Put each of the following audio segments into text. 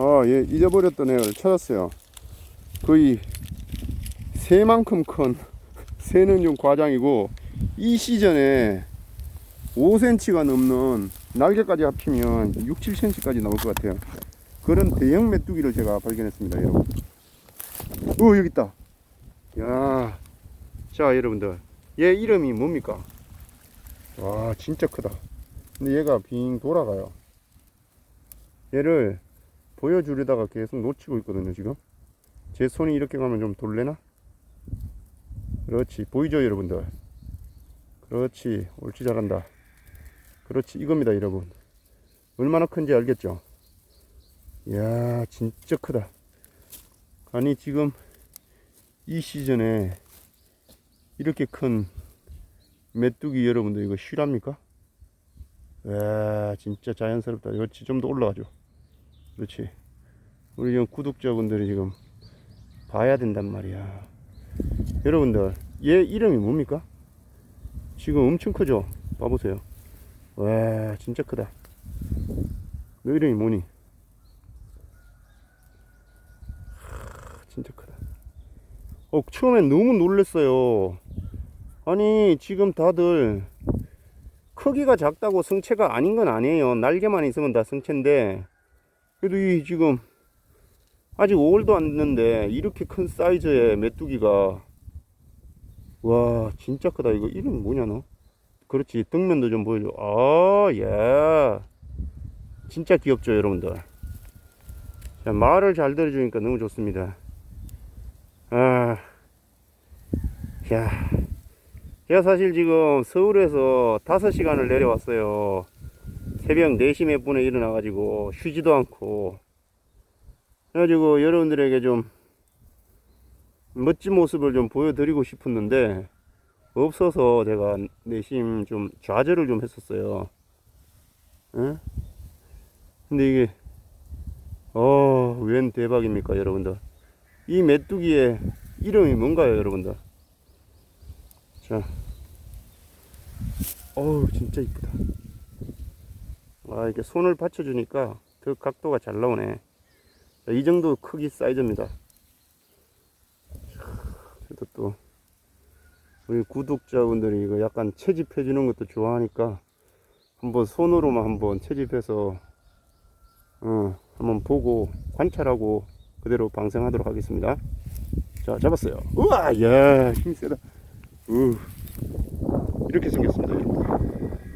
아, 예, 잊어버렸던 애를 찾았어요. 거의 새만큼 큰 새는 좀 과장이고 이 시즌에 5cm가 넘는 날개까지 합치면 6, 7cm까지 나올 것 같아요. 그런 대형 메뚜기를 제가 발견했습니다, 여러분. 오, 여기 있다. 야, 자, 여러분들, 얘 이름이 뭡니까? 와, 진짜 크다. 근데 얘가 빙 돌아가요. 얘를 보여주려다가 계속 놓치고 있거든요, 지금. 제 손이 이렇게 가면 좀 돌래나? 그렇지. 보이죠, 여러분들? 그렇지. 옳지, 잘한다. 그렇지. 이겁니다, 여러분. 얼마나 큰지 알겠죠? 이야, 진짜 크다. 아니, 지금 이 시즌에 이렇게 큰 메뚜기 여러분들 이거 실합니까? 와, 진짜 자연스럽다. 그렇지. 좀더 올라가죠. 그렇지. 우리 지금 구독자분들이 지금 봐야 된단 말이야. 여러분들, 얘 이름이 뭡니까? 지금 엄청 크죠? 봐보세요. 와, 진짜 크다. 너 이름이 뭐니? 하, 진짜 크다. 어, 처음엔 너무 놀랬어요. 아니, 지금 다들 크기가 작다고 성체가 아닌 건 아니에요. 날개만 있으면 다 성체인데, 그래도 이 지금 아직 5월도 안 됐는데 이렇게 큰 사이즈의 메뚜기가 와 진짜 크다. 이거 이름 뭐냐 너? 그렇지. 등면도 좀 보여줘. 아예. 진짜 귀엽죠 여러분들. 자, 말을 잘 들어주니까 너무 좋습니다. 아 야, 제가 사실 지금 서울에서 5시간을 내려왔어요 새벽 4시 몇 분에 일어나가지고 쉬지도 않고 그래가지고 여러분들에게 좀 멋진 모습을 좀 보여드리고 싶었는데 없어서 제가 내심 좀 좌절을 좀 했었어요. 예? 근데 이게 어, 웬 대박입니까, 여러분들? 이 메뚜기의 이름이 뭔가요, 여러분들? 자, 어우, 진짜 이쁘다. 아, 이렇게 손을 받쳐주니까 더 각도가 잘 나오네. 자, 이 정도 크기 사이즈입니다. 그래도 또 우리 구독자분들이 이거 약간 채집해 주는 것도 좋아하니까 한번 손으로만 한번 채집해서 어, 한번 보고 관찰하고 그대로 방생하도록 하겠습니다. 자, 잡았어요. 우와, 야, 힘 세다. 우, 이렇게 생겼습니다, 여러분.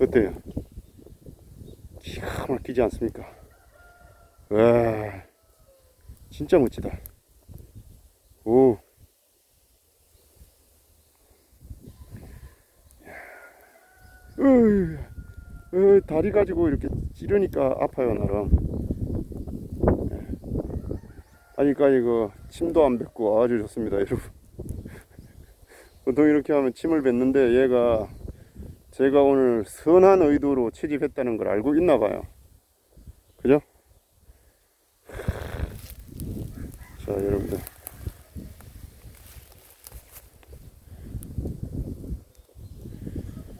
어때요? 기가 막히지 않습니까? 와, 진짜 멋지다. 오. 으, 으, 다리 가지고 이렇게 찌르니까 아파요, 나름. 예. 하니까 이거 침도 안 뱉고 아주 좋습니다, 여러분. 보통 이렇게 하면 침을 뱉는데 얘가 제가 오늘 선한 의도로 채집했다는 걸 알고 있나 봐요. 그죠? 자, 여러분들.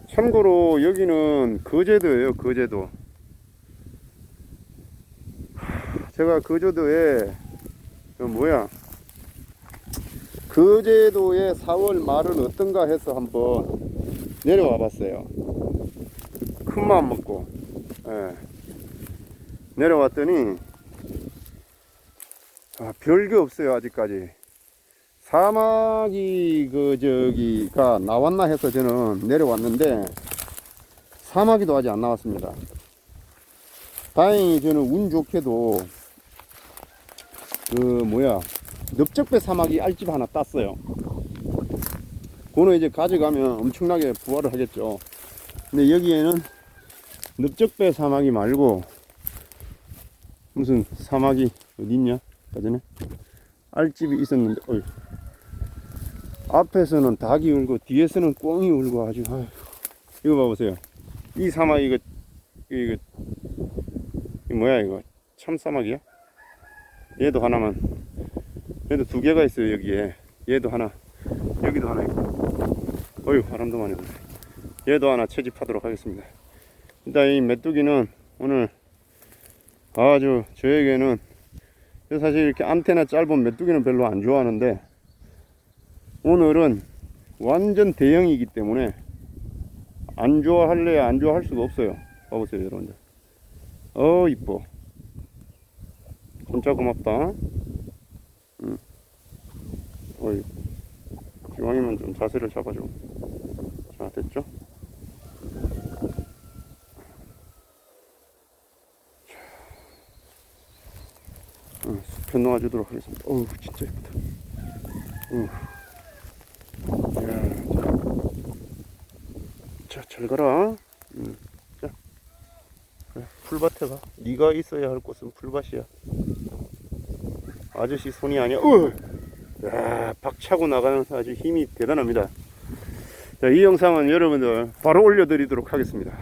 참고로 여기는 거제도예요, 거제도. 제가 거제도에 그 뭐야? 거제도의 4월 말은 어떤가 해서 한번 내려와 봤어요. 큰 마음 먹고. 예. 내려왔더니, 아, 별게 없어요, 아직까지. 사마귀, 그, 저기가 나왔나 해서 저는 내려왔는데, 사마귀도 아직 안 나왔습니다. 다행히 저는 운 좋게도, 그, 뭐야, 넓적배 사마귀 알집 하나 땄어요. 그거는 이제 가져가면 엄청나게 부활을 하겠죠. 근데 여기에는 넓적배 사마귀 말고 무슨 사마귀 어디 있냐? 가전에 알집이 있었는데 어이. 앞에서는 닭이 울고 뒤에서는 꿩이 울고 아주 아휴. 이거 봐보세요. 이 사마귀 이거 이거 이 뭐야 이거 참 사마귀야? 얘도 하나만 얘도 두 개가 있어요 여기에 얘도 하나 여기도 하나 있고 어휴 바람도 많이 부네 얘도 하나 채집하도록 하겠습니다 일단 이 메뚜기는 오늘 아주 저에게는 사실 이렇게 안테나 짧은 메뚜기는 별로 안 좋아하는데 오늘은 완전 대형이기 때문에 안 좋아할래야 안 좋아할 수가 없어요. 봐보세요, 여러분들. 어, 이뻐. 진짜 고맙다. 응. 어이. 기왕이면 좀 자세를 잡아줘. 자, 됐죠? 응, 숲에 놓아주도록 하겠습니다. 어우, 진짜 예쁘다. 응. 이야, 자, 잘 가라. 응. 자, 풀밭에 가. 네가 있어야 할 곳은 풀밭이야. 아저씨 손이 아니야. 어! 야, 박차고 나가는 아주 힘이 대단합니다. 자, 이 영상은 여러분들 바로 올려드리도록 하겠습니다.